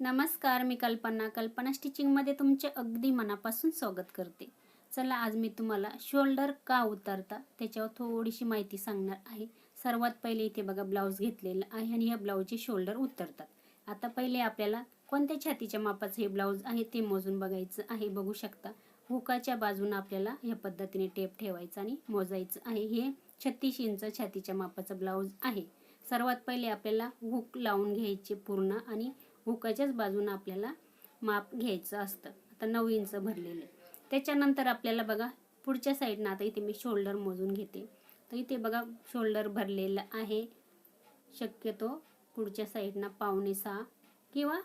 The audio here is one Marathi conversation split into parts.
नमस्कार मी कल्पना. कल्पना स्टिचिंगमध्ये तुमचे अगदी मनापासून स्वागत करते. चला आज मी तुम्हाला शोल्डर का उतारता त्याच्यावर थोडीशी माहिती सांगणार आहे. सर्वात पहिले इथे बघा ब्लाऊज घेतलेला आहे आणि ह्या ब्लाऊजचे शोल्डर उतरतात. आता पहिले आपल्याला कोणत्या छातीच्या मापाचं हे ब्लाऊज आहे ते मोजून बघायचं आहे. बघू शकता हुकाच्या बाजूनं आपल्याला ह्या पद्धतीने टेप ठेवायचा आणि मोजायचं आहे. हे छत्तीस इंच छातीच्या मापाचं ब्लाऊज आहे. सर्वात पहिले आपल्याला हुक लावून घ्यायचे पूर्ण आणि हुकाच्याच बाजूनं आपल्याला माप घ्यायचं असतं. आता नऊ इंच भरलेले त्याच्यानंतर आपल्याला बघा पुढच्या साईडनं आता इथे मी शोल्डर मोजून घेते. तर इथे बघा शोल्डर भरलेलं आहे. शक्यतो पुढच्या साईडनं पावणे सहा किंवा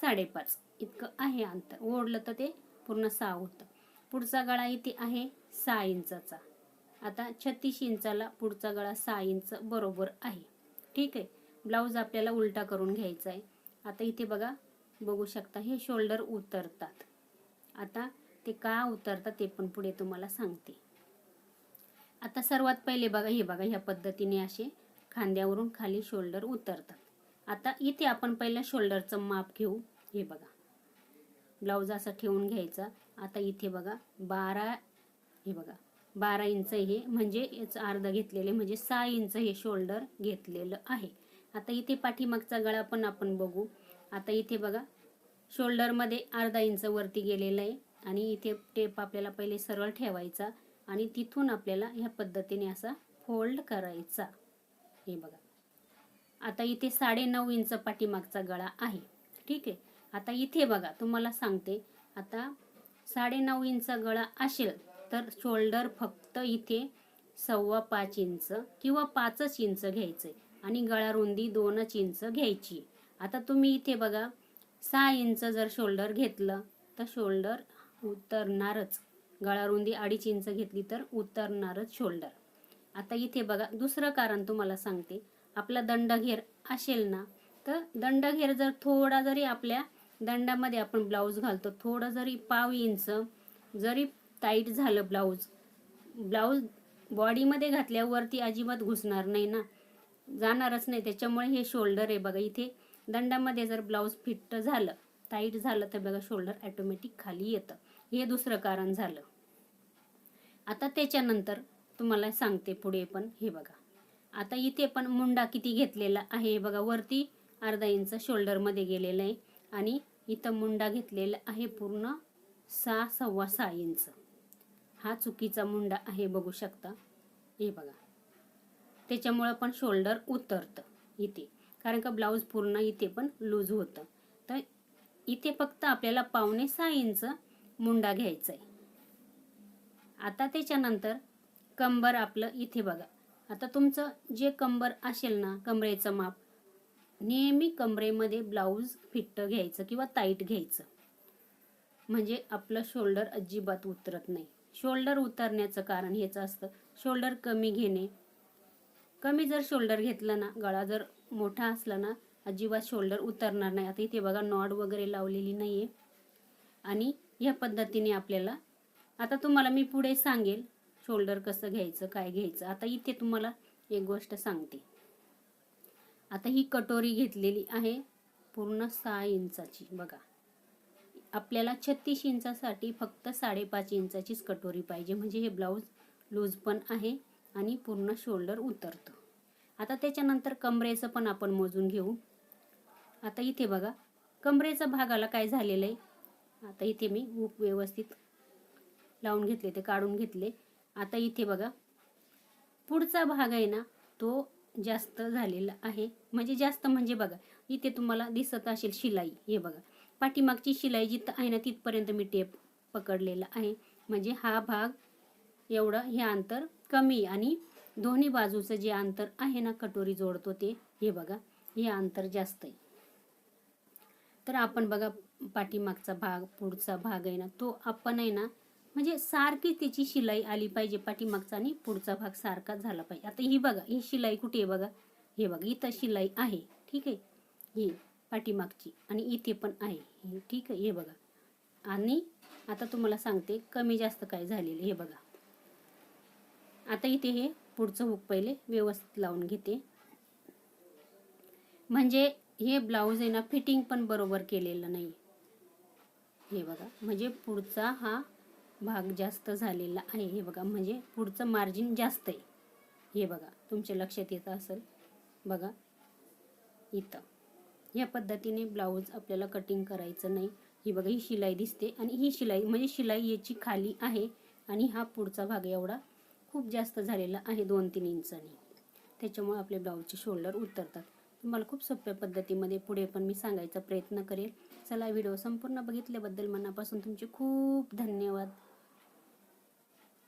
साडेपाच इतकं आहे अंतर. ओढलं तर ते पूर्ण सहा होतं. पुढचा गळा इथे आहे सहा इंचाचा. आता छत्तीस इंचाला पुढचा गळा सहा इंच बरोबर आहे. ठीक आहे? ब्लाऊज आपल्याला उलटा करून घ्यायचा आहे. आता इथे बघा बघू शकता हे शोल्डर उतरतात. आता ते का उतरतात ते पण पुढे तुम्हाला सांगते. आता सर्वात पहिले बघा हे बघा ह्या पद्धतीने असे खांद्यावरून खाली शोल्डर उतरतात. आता इथे आपण पहिलं शोल्डरचं माप घेऊ. हे बघा. ब्लाऊज असा ठेवून घ्यायचा. आता इथे बघा बारा हे बघा बारा इंच हे. म्हणजे याचं अर्ध घेतलेले म्हणजे सहा इंच हे शोल्डर घेतलेलं आहे. आता इथे पाठीमागचा गळा पण आपण बघू. आता इथे बघा शोल्डरमध्ये अर्धा इंच वरती गेलेलं आहे आणि इथे टेप आपल्याला पहिले सरळ ठेवायचा आणि तिथून आपल्याला ह्या पद्धतीने असा फोल्ड करायचा. हे बघा. आता इथे साडे नऊ इंच पाठीमागचा गळा आहे. ठीक आहे? आता इथे बघा तुम्हाला सांगते. आता साडे नऊ इंच गळा असेल तर शोल्डर फक्त इथे सव्वा पाच इंच किंवा पाचच इंच घ्यायचं आणि गळा रुंदी दोनच इंच घ्यायची. आता तुम्ही इथे बघा सहा इंच जर शोल्डर घेतलं तर शोल्डर उतरणारच. गळारुंदी अडीच इंच घेतली तर उतरणारच शोल्डर आता इथे बघा दुसरं कारण तुम्हाला सांगते. आपला दंडघेर असेल ना तर दंडघेर जर थोडा जरी आपल्या दंडामध्ये आपण ब्लाऊज घालतो थोडं जरी पाव इंच जरी टाईट झालं ब्लाऊज ब्लाऊज बॉडीमध्ये घातल्यावरती अजिबात घुसणार नाही ना. जाणारच नाही त्याच्यामुळे हे शोल्डर आहे बघा इथे दंडामध्ये जर ब्लाऊज फिट झालं टाईट झालं तर बघा शोल्डर ॲटोमॅटिक खाली येतं. हे दुसरं कारण झालं. आता त्याच्यानंतर तुम्हाला सांगते पुढे पण हे बघा. आता इथे पण मुंडा किती घेतलेला आहे हे बघा वरती अर्धा इंच शोल्डरमध्ये गेलेलं आहे आणि इथं मुंडा घेतलेला आहे पूर्ण सहा सव्वा सहा इंच. हा चुकीचा मुंडा आहे बघू शकता. हे बघा. त्याच्यामुळं पण शोल्डर उतरतं इथे. कारण का ब्लाऊज पूर्ण इथे पण लूज होतं. तर इथे फक्त आपल्याला पावणे सहा इंच मुंडा घ्यायचा आहे आता त्याच्यानंतर कंबर आपलं इथे बघा. आता तुमचं जे कंबर असेल ना कमरेचं माप नेहमी कमरेमध्ये ब्लाऊज फिट्ट घ्यायचं किंवा टाईट घ्यायचं. म्हणजे आपलं शोल्डर अजिबात उतरत नाही. शोल्डर उतरण्याचं कारण हेच असतं. शोल्डर कमी घेणे. कमी जर शोल्डर घेतलं ना गळा जर मोठा असला ना अजिबात शोल्डर उतरणार नाही. आता इथे बघा नॉड वगैरे लावलेली नाही आहे आणि या पद्धतीने आपल्याला आता तुम्हाला मी पुढे सांगेल शोल्डर कसं घ्यायचं काय घ्यायचं. आता इथे तुम्हाला एक गोष्ट सांगते. आता ही कटोरी घेतलेली आहे पूर्ण सहा इंचाची बघा. आपल्याला छत्तीस इंचासाठी फक्त साडेपाच इंचाचीच कटोरी पाहिजे. म्हणजे हे ब्लाऊज लूज पण आहे आणि पूर्ण शोल्डर उतरतं. आता त्याच्यानंतर कमरेचं पण आपण मोजून घेऊ. आता इथे बघा कमरेचा भागाला काय झालेलं आहे? आता इथे मी हुक व्यवस्थित लावून घेतले ते काढून घेतले. आता इथे बघा पुढचा भाग आहे ना तो जास्त झालेला आहे. म्हणजे जास्त म्हणजे बघा इथे तुम्हाला दिसत असेल शिलाई हे बघा. पाठीमागची शिलाई जिथं आहे ना तिथपर्यंत मी टेप पकडलेला आहे. म्हणजे हा भाग एवढं हे अंतर कमी आणि दोन्ही बाजूचं जे अंतर आहे ना कटोरी जोडतो ते हे बघा हे अंतर जास्त आहे. तर आपण बघा पाठीमागचा भाग पुढचा भाग आहे ना तो आपण आहे ना म्हणजे सारखी त्याची शिलाई आली पाहिजे पाठीमागचा आणि पुढचा भाग सारखाच झाला पाहिजे. आता ही बघा ही शिलाई कुठे आहे बघा? हे बघा इथं शिलाई आहे ठीक आहे? ही पाठीमागची आणि इथे पण आहे हे ठीक आहे? हे बघा. आणि आता तुम्हाला सांगते कमी जास्त काय झालेलं हे बघा. आता इथे हे पुढचं हुक पहिले व्यवस्थित लावून घेते. म्हणजे हे ब्लाऊज आहे ना फिटिंग पण बरोबर केलेलं नाही हे बघा म्हणजे पुढचा हा भाग जास्त झालेला आहे. हे बघा म्हणजे पुढचं मार्जिन जास्त आहे. हे बघा तुमच्या लक्षात येत असेल? बघा इथं. या पद्धतीने ब्लाऊज आपल्याला कटिंग करायचं नाही. ही बघा ही शिलाई दिसते. आणि ही शिलाई म्हणजे शिलाई याची खाली आहे. आणि हा पुढचा भाग एवढा खूप जास्त झालेला आहे दोन तीन इंचानी. त्याच्यामुळे आपले ब्लाऊजचे शोल्डर उतरतात. तुम्हाला खूप सोप्या पद्धतीमध्ये पुढे पण मी सांगायचा प्रयत्न करेल. चला व्हिडिओ संपूर्ण बघितल्याबद्दल मनापासून तुमचे खूप धन्यवाद.